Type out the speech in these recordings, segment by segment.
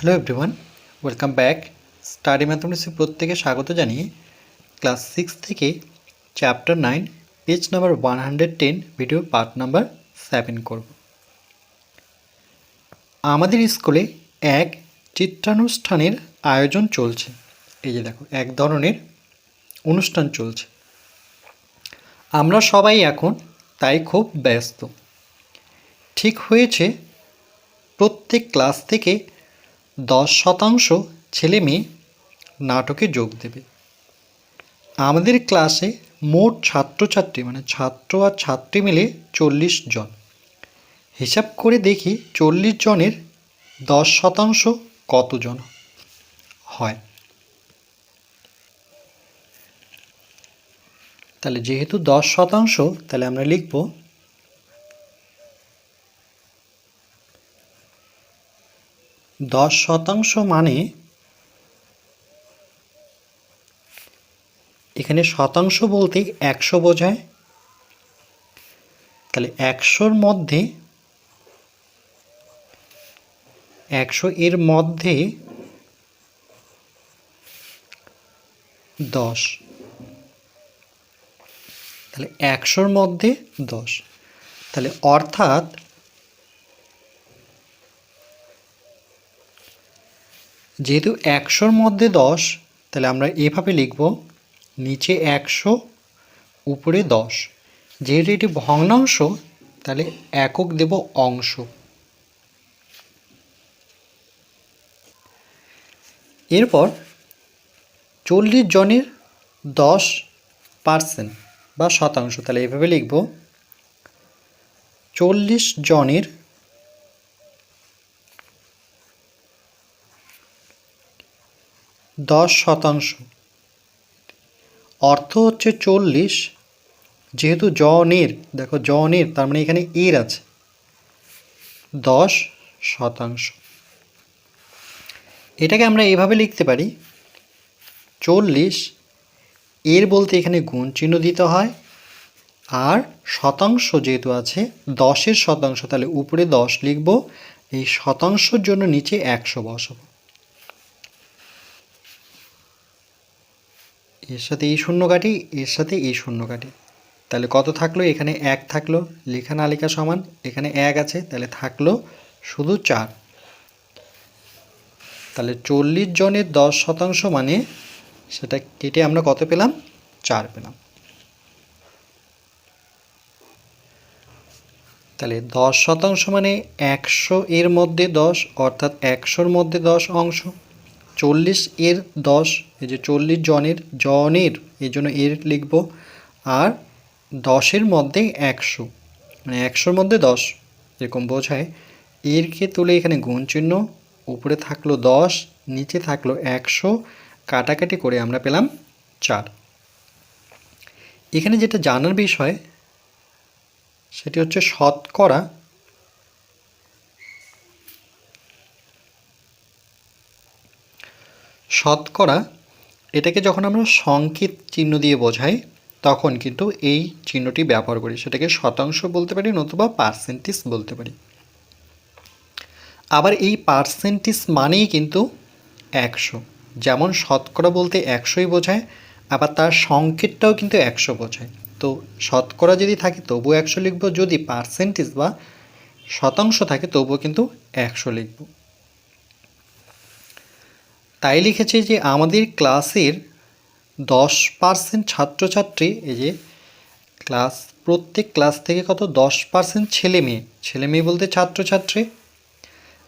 Hello everyone welcome back study ম্যাথমেটিক্সে প্রত্যেকে স্বাগত জানিয়ে ক্লাস সিক্স থেকে chapter nine page number one hundred ten video part number seven করব। আমাদের স্কুলে এক চিত্রানুষ্ঠানের আয়োজন চলছে। এই যে দেখো, এক ধরনের অনুষ্ঠান চলছে। আমরা সবাই এখন তাই খুব ব্যস্ত। ঠিক হয়েছে প্রত্যেক ক্লাস থেকে দশ শতাংশ ছেলে মেয়ে নাটকে যোগ দেবে। আমাদের ক্লাসে মোট ছাত্রছাত্রী মানে ছাত্র আর ছাত্রী মিলে চল্লিশ জন। হিসাব করে দেখি চল্লিশ জনের দশ শতাংশ কতজন হয়? তাহলে যেহেতু দশ শতাংশ, তাহলে আমরা লিখব দশ শতাংশ মানে এখানে শতাংশ বলতে একশো বোঝায়। তাহলে একশোর মধ্যে একশো এর মধ্যে দশ। তাহলে একশোর মধ্যে দশ। তাহলে অর্থাৎ যেহেতু একশোর মধ্যে দশ, তাহলে আমরা এভাবে লিখব, নিচে একশো, উপরে দশ। যেহেতু এটি ভগ্নাংশ, তাহলে একক দেব অংশ। এরপর চল্লিশ জনের দশ পার্সেন্ট বা শতাংশ, তাহলে এভাবে লিখব। চল্লিশ জনের দশ শতাংশ। অর্থ হচ্ছে চল্লিশ। যেহেতু জনের দেখো জনের তার মানে এখানে এর আছে। দশ শতাংশ। এটাকে আমরা এভাবে লিখতে পারি। চল্লিশ, এর বলতে এখানে গুণ চিহ্ন দিতে হয়। আর শতাংশ যেহেতু আছে, দশের শতাংশ, তাহলে উপরে দশ লিখব। এই শতাংশের জন্য নিচে একশো বসাবো। এর সাথে এই শূন্য কাটি, এর সাথে এই শূন্য কাটি। তাহলে কত থাকল? এখানে এক থাকল। লেখা না লেখা সমান। এখানে এক আছে, তাহলে থাকল শুধু চার। তাহলে চল্লিশ জনের দশ শতাংশ মানে সেটা কেটে আমরা কত পেলাম? চার পেলাম। তাহলে দশ শতাংশ মানে একশো এর মধ্যে দশ, অর্থাৎ একশোর মধ্যে দশ অংশ। চল্লিশ এর দশ, এই যে চল্লিশ জনের জনের, এই জন্য এর লিখব, আর দশের মধ্যে একশো মানে একশোর মধ্যে দশ, এরকম বোঝায়। এরকে তুলে এখানে গুণ চিহ্ন, উপরে থাকল দশ, নিচে থাকল একশো, কাটাকাটি করে আমরা পেলাম চার। এখানে যেটা জানার বিষয়, সেটি হচ্ছে শতকরা শতকরা, এটাকে যখন আমরা সংকেত চিহ্ন দিয়ে বোঝাই, তখন কিন্তু এই চিহ্নটি ব্যবহার করি। সেটাকে শতাংশ বলতে পারি নতুবা পার্সেন্টেজ বলতে পারি। আবার এই পার্সেন্টেজ মানেই কিন্তু একশো। যেমন শতকরা বলতে একশোই বোঝায়, আবার তার সংকেতটাও কিন্তু একশো বোঝায়। তো শতকরা যদি থাকে, তবুও একশো লিখব, যদি পার্সেন্টেজ বা শতাংশ থাকে, তবুও কিন্তু একশো লিখব। তাই লিখেছে যে আমাদের ক্লাসের দশ পার্সেন্ট ছাত্রছাত্রী, এই যে ক্লাস, প্রত্যেক ক্লাস থেকে কত? দশ পার্সেন্ট ছেলে মেয়ে। ছেলে মেয়ে বলতে ছাত্রছাত্রী।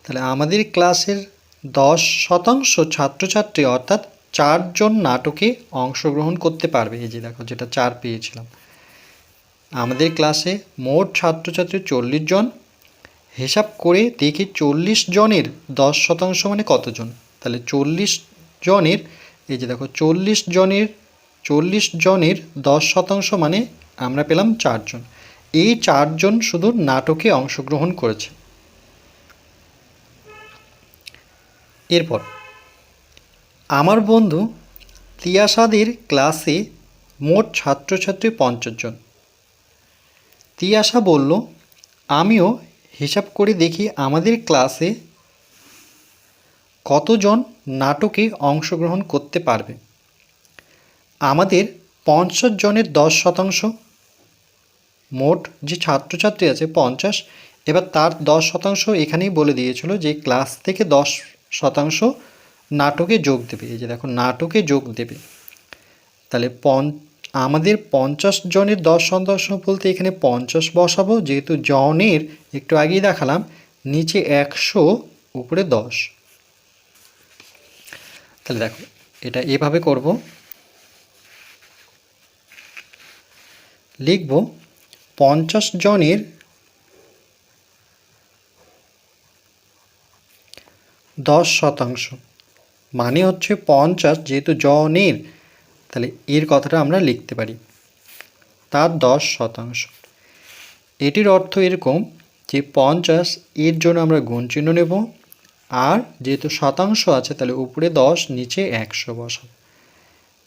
তাহলে আমাদের ক্লাসের দশ শতাংশ ছাত্রছাত্রী অর্থাৎ চারজন নাটকে অংশগ্রহণ করতে পারবে। এই যে দেখো, যেটা চার পেয়েছিলাম। আমাদের ক্লাসে মোট ছাত্রছাত্রী চল্লিশ জন। হিসাব করে দেখি চল্লিশ জনের দশ শতাংশ মানে কতজন? তাহলে চল্লিশ জনের, এই যে দেখো চল্লিশ জনের চল্লিশ জনের দশ শতাংশ মানে আমরা পেলাম চারজন। এই চারজন শুধু নাটকে অংশগ্রহণ করেছে। এরপর, আমার বন্ধু তিয়াসাদের ক্লাসে মোট ছাত্রছাত্রী পঞ্চাশ জন। তিয়াসা বলল, আমিও হিসাব করে দেখি আমাদের ক্লাসে কতজন নাটকে অংশগ্রহণ করতে পারবে? আমাদের পঞ্চাশ জনের দশ শতাংশ। মোট যে ছাত্রছাত্রী আছে পঞ্চাশ, এবার তার দশ শতাংশ এখানেই বলে দিয়েছিল যে ক্লাস থেকে দশ শতাংশ নাটকে যোগ দেবে। এই যে দেখো, নাটকে যোগ দেবে। তাহলে পন, আমাদের পঞ্চাশ জনের দশ শতাংশ বলতে এখানে পঞ্চাশ বসাবো, যেহেতু জনের একটু আগেই দেখালাম, নিচে একশো, উপরে দশ। তাহলে দেখো, এটা এভাবে করব। লিখব পঞ্চাশ জনের দশ শতাংশ। মানে হচ্ছে পঞ্চাশ যেহেতু জনের, তাহলে এর কথাটা আমরা লিখতে পারি। তার দশ শতাংশ। এটির অর্থ এরকম যে পঞ্চাশ এর জন্য আমরা গুণ চিহ্ন নেব। আর যেহেতু শতাংশ আছে, তাহলে উপরে দশ, নিচে একশো বসাব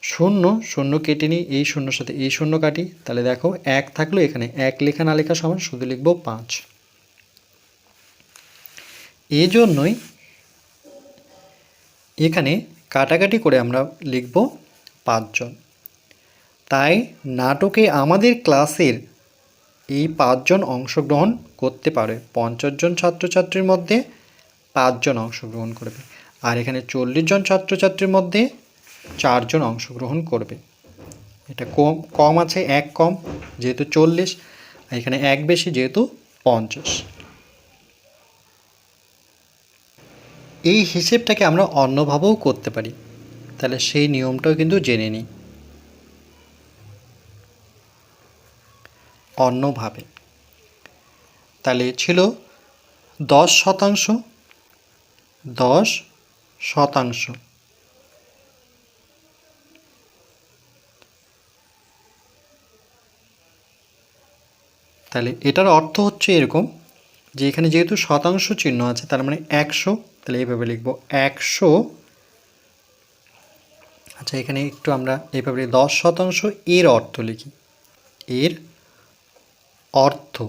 শূন্য শূন্য কেটে নিই, এই শূন্যর সাথে এই শূন্য কাটি, তাহলে দেখো এক থাকল এখানে। এক লেখা না লেখা সমান, শুধু লিখব পাঁচ। এই জন্যই এখানে কাটাকাটি করে আমরা লিখব পাঁচজন। তাই নাটকে আমাদের ক্লাসের এই পাঁচজন অংশগ্রহণ করতে পারে। পঞ্চাশ জন ছাত্রছাত্রীর মধ্যে পাঁচজন অংশগ্রহণ করবে। আর এখানে চল্লিশ জন ছাত্রছাত্রীর মধ্যে চারজন অংশগ্রহণ করবে। এটা কম কম আছে, এক কম, যেহেতু চল্লিশ এখানে এক বেশি, যেহেতু পঞ্চাশ। এই হিসেবটাকে আমরা অন্যভাবেও করতে পারি। তাহলে সেই নিয়মটাও কিন্তু জেনে নিই। অন্যভাবে। তাহলে ছিল দশ শতাংশ দশ শতাংশ। তাহলে এটার অর্থ হচ্ছে এরকম যে এখানে যেহেতু শতাংশ চিহ্ন আছে, তার মানে একশো, তাহলে এইভাবে লিখব, একশো। আচ্ছা এখানে একটু আমরা এইভাবে দশ শতাংশ এর অর্থ লিখি। এর অর্থ।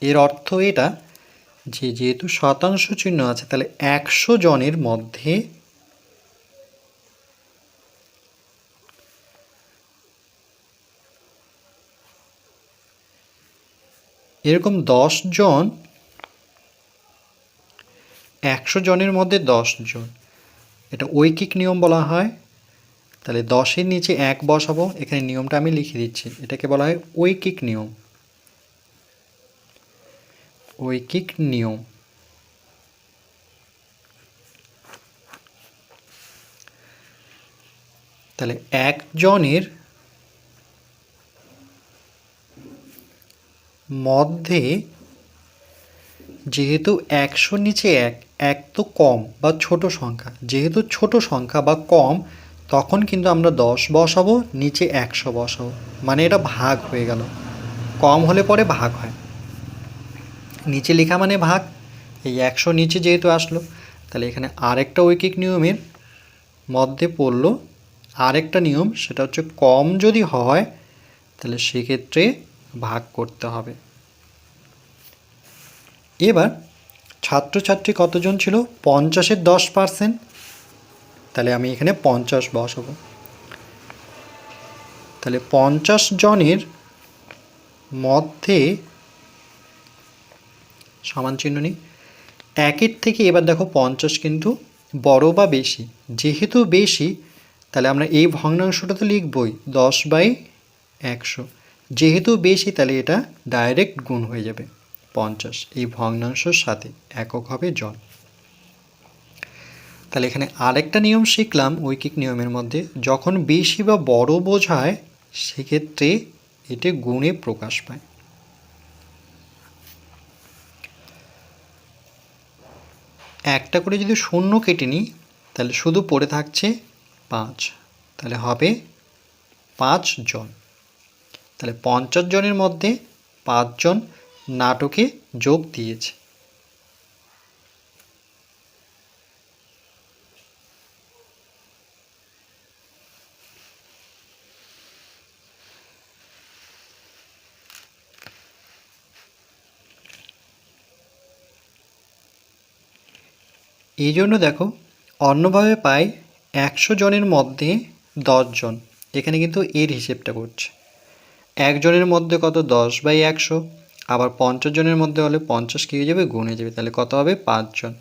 এর অর্থ এটা যে যেহেতু শতাংশ চিহ্ন আছে, তাহলে একশো জনের মধ্যে এরকম দশ জন, একশো জনের মধ্যে দশ জন। এটা ঐকিক নিয়ম বলা হয়। তাহলে দশের নিচে এক বসাবো। এখানে নিয়মটা আমি লিখে দিচ্ছি। এটাকে বলা হয় ঐকিক নিয়ম। ঐকিক নিয়ম তাহলে একজনের মধ্যে যেহেতু একশোর নিচে এক এক তো কম বা ছোট সংখ্যা। যেহেতু ছোট সংখ্যা বা কম, তখন কিন্তু আমরা দশ বসাবো, নিচে একশো বসাবো। মানে এটা ভাগ হয়ে গেল। কম হলে পরে ভাগ হয়। নিচে লেখা মানে ভাগ। এই একশো নিচে যেহেতু আসলো, তাহলে এখানে আরেকটা ঐকিক নিয়মের মধ্যে পড়ল, আরেকটা নিয়ম, সেটা হচ্ছে কম যদি হয়, তাহলে সেক্ষেত্রে ভাগ করতে হবে। এবার ছাত্রছাত্রী কতজন ছিল? পঞ্চাশের দশ পার্সেন্ট। তাহলে আমি এখানে পঞ্চাশ বসাবো। তাহলে পঞ্চাশ জনের মধ্যে সমান চিহ্ন নিই। একের থেকে এবার দেখো পঞ্চাশ কিন্তু বড় বা বেশি? যেহেতু বেশি, তাহলে আমরা এই ভগ্নাংশটা তো লিখবই দশ বাই একশো। যেহেতু বেশি, তাহলে এটা ডাইরেক্ট গুণ হয়ে যাবে পঞ্চাশ। এই ভগ্নাংশের সাথে একক হবে জন। তাহলে এখানে আরেকটা নিয়ম শিখলাম ঐকিক নিয়মের মধ্যে। যখন বেশি বা বড় বোঝায়, সেক্ষেত্রে এটি গুণে প্রকাশ পায়। একটা করে যদি শূন্য কেটে নিই, তাহলে শুধু পড়ে থাকছে পাঁচ। তাহলে হবে পাঁচ জন। তাহলে পঞ্চাশ জনের মধ্যে পাঁচজন নাটকে যোগ দিয়েছে। এই জন্য দেখো, অন্যভাবে পাই একশো জনের মধ্যে জন। এখানে কিন্তু এর হিসেবটা করছে। একজনের মধ্যে কত? দশ বাই একশো। আবার পঞ্চাশ জনের মধ্যে হলে পঞ্চাশ কী হয়ে যাবে? গুণ যাবে। তাহলে কত হবে? পাঁচজন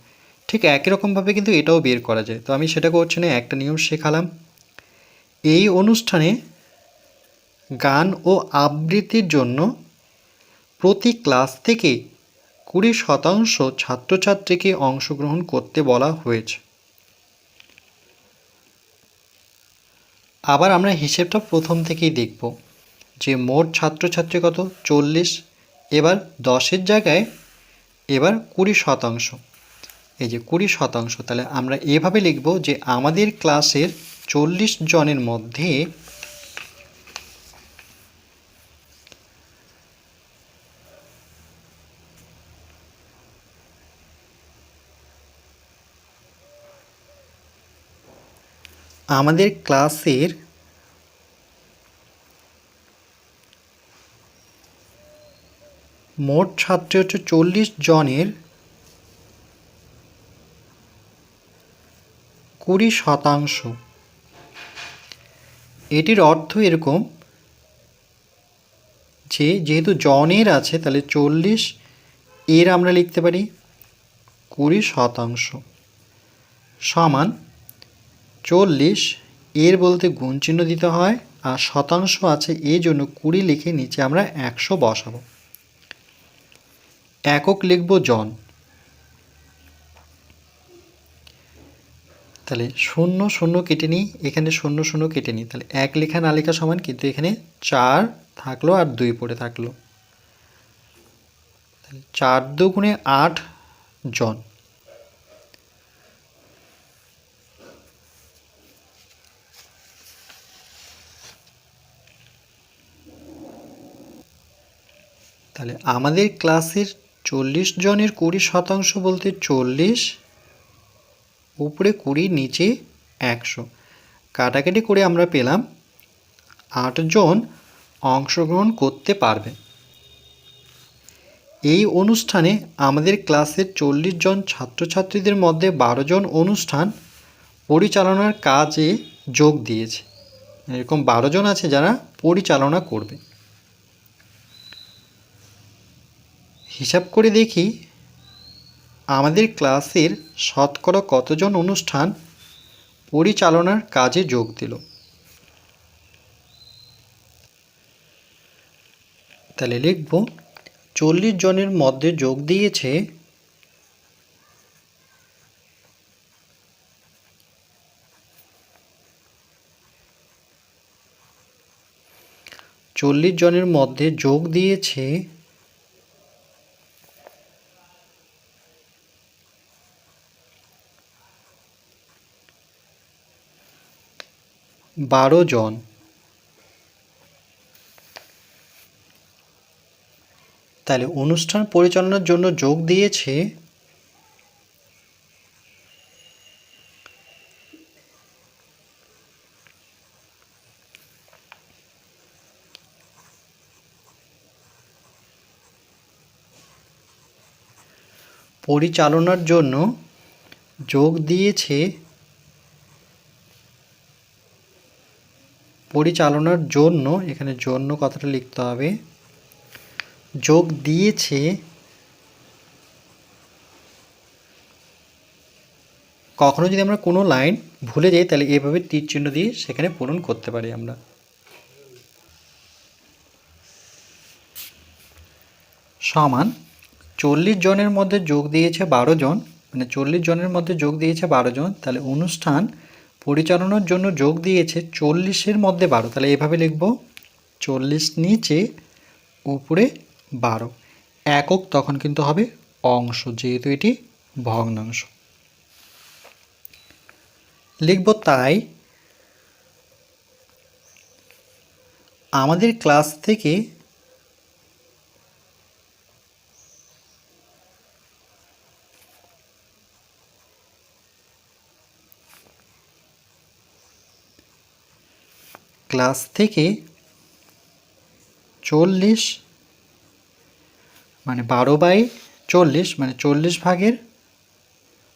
ঠিক একই রকমভাবে কিন্তু এটাও বের করা যায়। তো আমি সেটা করছি না, একটা নিয়ম শেখালাম। এই অনুষ্ঠানে গান ও আবৃত্তির জন্য প্রতি ক্লাস থেকে কুড়ি শতাংশ ছাত্রছাত্রীকে অংশগ্রহণ করতে বলা হয়েছে। আবার আমরা হিসেবটা প্রথম থেকেই দেখব যে মোট ছাত্রছাত্রী কত? চল্লিশ। এবার দশের জায়গায় এবার কুড়ি শতাংশ। এই যে কুড়ি শতাংশ, তাহলে আমরা এভাবে লিখব যে আমাদের ক্লাসের চল্লিশ জনের মধ্যে আমাদের ক্লাসের মোট ছাত্রী হচ্ছে চল্লিশ জনের কুড়ি শতাংশ। এটির অর্থ এরকম যে যেহেতু জনের আছে, তাহলে চল্লিশ এর আমরা লিখতে পারি কুড়ি শতাংশ সমান চল্লিশ, এর বলতে গুণ চিহ্ন দিতে হয়, আর শতাংশ আছে এই জন্য কুড়ি লিখে নিচে আমরা একশো বসাবো। একক লিখব জন। তাহলে শূন্য শূন্য কেটে নিই, এখানে শূন্য শূন্য কেটে নিই। তাহলে এক লেখা না লেখা সমান, কিন্তু এখানে চার থাকল আর দুই পড়ে থাকল। তাহলে চার দুগুণে আট জন। তাহলে আমাদের ক্লাসের চল্লিশ জনের কুড়ি শতাংশ বলতে চল্লিশ, উপরে কুড়ি, নিচে একশো। কাটাকাটি করে আমরা পেলাম আটজন অংশগ্রহণ করতে পারবে। এই অনুষ্ঠানে আমাদের ক্লাসের চল্লিশ জন ছাত্রছাত্রীদের মধ্যে বারো জন অনুষ্ঠান পরিচালনার কাজে যোগ দিয়েছে। এরকম বারো জন আছে যারা পরিচালনা করবে। হিসাব করে দেখি আমাদের ক্লাসের শতকরা কতজন অনুষ্ঠান পরিচালনার কাজে যোগ দিল। তাহলে লিখব, চল্লিশ জনের মধ্যে যোগ দিয়েছে চল্লিশ জনের মধ্যে যোগ দিয়েছে বারো জন। তাহলে অনুষ্ঠান পরিচালনার জন্য যোগ দিয়েছে পরিচালনার জন্য যোগ দিয়েছে পরিচালনার জন্য এখানে জন্য কথাটা লিখতে হবে। যোগ দিয়েছে কখনো যদি আমরা কোনো লাইন ভুলে যাই, তাহলে এভাবে তীর চিহ্ন দিয়ে সেখানে পূরণ করতে পারি আমরা। সমান চল্লিশ জনের মধ্যে যোগ দিয়েছে বারো জন মানে চল্লিশ জনের মধ্যে যোগ দিয়েছে বারো জন, তাহলে অনুষ্ঠান পরিচালনার জন্য যোগ দিয়েছে চল্লিশের মধ্যে বারো। তাহলে এভাবে লিখব। চল্লিশ নিচে, উপরে বারো। একক তখন কিন্তু হবে অংশ, যেহেতু এটি ভগ্নাংশ। লিখব তাই, আমাদের ক্লাস থেকে ক্লাস থেকে চল্লিশ মানে বারো বাই চল্লিশ মানে চল্লিশ ভাগের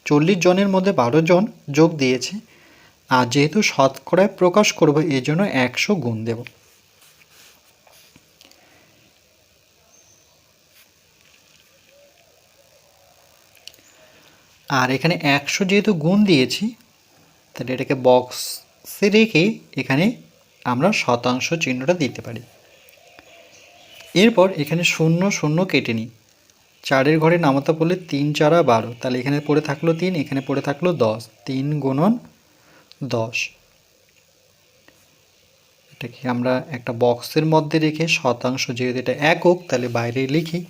চল্লিশ জনের মধ্যে বারো জন যোগ দিয়েছে। আর যেহেতু শতকরায় প্রকাশ করব, এই জন্য একশো গুণ দেব। আর এখানে একশো যেহেতু গুণ দিয়েছি, তাহলে এটাকে বক্সে রেখে এখানে আমরা শতাংশ চিহ্নটা দিতে পারি। এরপর এখানে শূন্য শূন্য কেটে নিই। চারের ঘরে নামতা পড়লে তিন চারা বারো। তাহলে এখানে পড়ে থাকল তিন, এখানে পড়ে থাকল দশ। তিন গুণন দশ। এটাকে আমরা একটা বক্সের মধ্যে রেখে শতাংশ যেহেতু এটা একক, তাহলে বাইরে লিখি।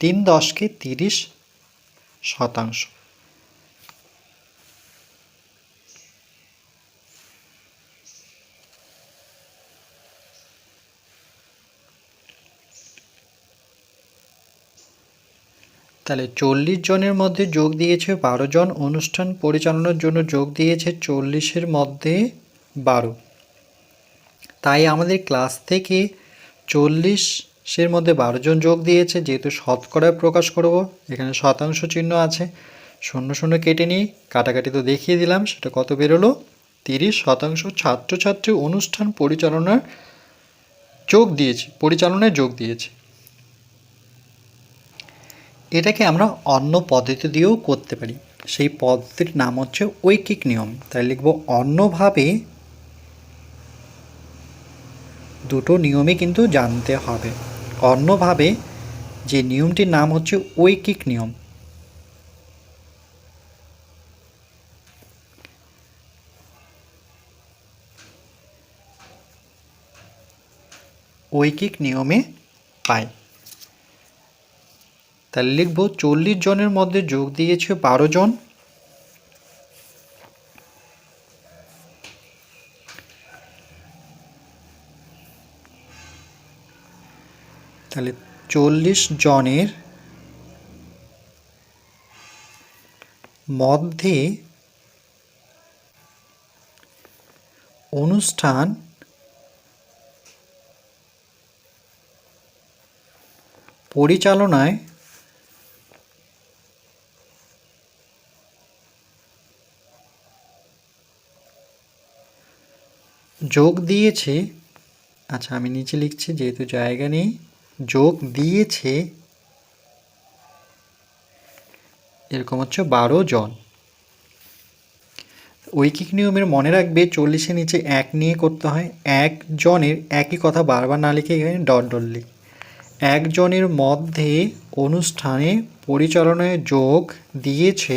তিন দশকে তিরিশ শতাংশ। তাহলে চল্লিশ জনের মধ্যে যোগ দিয়েছে বারো জন। অনুষ্ঠান পরিচালনার জন্য যোগ দিয়েছে চল্লিশের মধ্যে বারো। তাই আমাদের ক্লাস থেকে চল্লিশের মধ্যে বারো জন যোগ দিয়েছে, যেহেতু শতকরায় প্রকাশ করব, এখানে শতাংশ চিহ্ন আছে। শূন্য শূন্য কেটে নিই, কাটাকাটি তো দেখিয়ে দিলাম, সেটা কত বেরোলো? তিরিশ শতাংশ ছাত্রছাত্রী অনুষ্ঠান পরিচালনার যোগ দিয়েছে, পরিচালনায় যোগ দিয়েছে। এটাকে আমরা অন্য পদ্ধতি দিয়েও করতে পারি। সেই পদ্ধতির নাম হচ্ছে ঐকিক নিয়ম। তাই লিখব অন্যভাবে দুটো নিয়মই কিন্তু জানতে হবে। অন্যভাবে যে নিয়মটির নাম হচ্ছে ঐকিক নিয়ম। ঐকিক নিয়মে পায় তাহলে লিখব চল্লিশ জনের মধ্যে যোগ দিয়েছে বারো জন। তাহলে চল্লিশ জনের মধ্যে অনুষ্ঠান পরিচালনায় যোগ দিয়েছে আচ্ছা আমি নিচে লিখছি, যেহেতু জায়গা নেই, যোগ দিয়েছে, এরকম হচ্ছে বারো জন। ঐকিক নিয়মের মনে রাখবে, চল্লিশের নিচে এক নিয়ে করতে হয়, এক জনের একই কথা বারবার না লিখে এখানে ডট ডট লিখ। একজনের মধ্যে অনুষ্ঠানে পরিচালনায় যোগ দিয়েছে,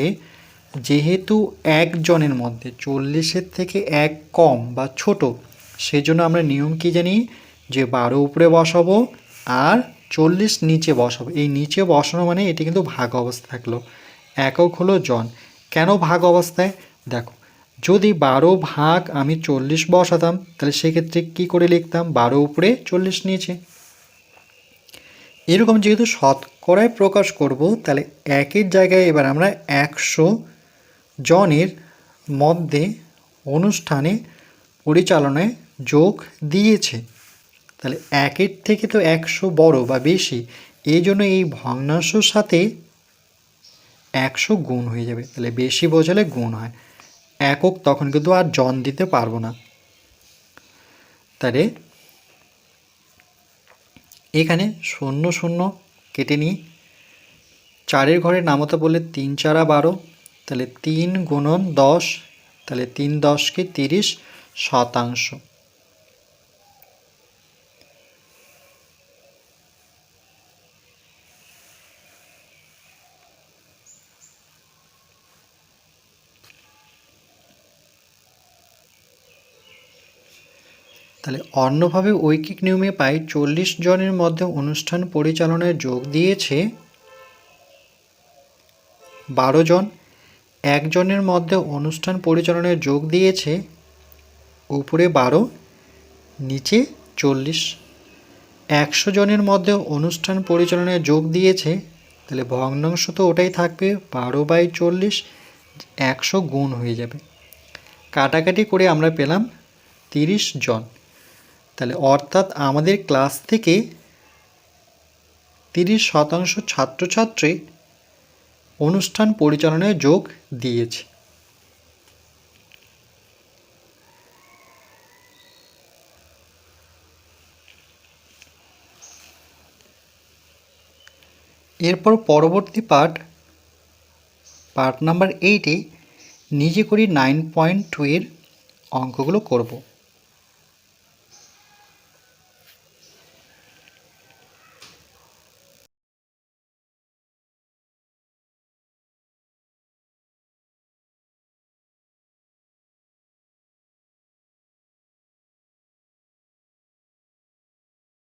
যেহেতু একজনের মধ্যে, চল্লিশের থেকে এক কম বা ছোট সেজন্য আমরা নিয়ম কি জানি? যে বারো উপরে বসাবো আর চল্লিশ নিচে বসাবো। এই নিচে বসানো মানে এটি কিন্তু ভাগ অবস্থা থাকল। একক হলো জন। কেন ভাগ অবস্থায়? দেখো, যদি বারো ভাগ আমি চল্লিশ বসাতাম, তাহলে সেক্ষেত্রে কি করে লিখতাম? বারো উপরে চল্লিশ নিচে। এরকম যেহেতু শতকরায় প্রকাশ করব, তাহলে একের জায়গায় এবার আমরা একশো জনের মধ্যে অনুষ্ঠানে পরিচালনায় যোগ দিয়েছে। তাহলে একের থেকে তো একশো বড় বা বেশি এই জন্য এই ভগ্নাংশর সাথে একশো গুণ হয়ে যাবে। তাহলে বেশি বোঝালে গুণ হয়। একক তখন কিন্তু আর জন দিতে পারব না। তাহলে এখানে শূন্য শূন্য কেটে নিই। চারের ঘরে নামতা বললে তিন চারা বারো, তাহলে তিন গুণন দশ, তাহলে তিন দশকে তিরিশ শতাংশ। তাহলে অন্যভাবে ঐকিক নিয়মে পাই চল্লিশ জনের মধ্যে অনুষ্ঠান পরিচালনায় যোগ দিয়েছে বারো জন। একজনের মধ্যে অনুষ্ঠান পরিচালনায় যোগ দিয়েছে উপরে বারো, নিচে চল্লিশ। একশো জনের মধ্যে অনুষ্ঠান পরিচালনায় যোগ দিয়েছে, তাহলে ভগ্নাংশ তো ওটাই থাকবে, বারো বাই চল্লিশ, একশো গুণ হয়ে যাবে। কাটাকাটি করে আমরা পেলাম তিরিশ জন। তাহলে অর্থাৎ আমাদের ক্লাস থেকে তিরিশ শতাংশ ছাত্রছাত্রী অনুষ্ঠান পরিচালনায় যোগ দিয়েছে। এরপর পরবর্তী পার্ট পার্ট নাম্বার এইটে নিজে করি নাইন পয়েন্ট টু এর অঙ্কগুলো করব।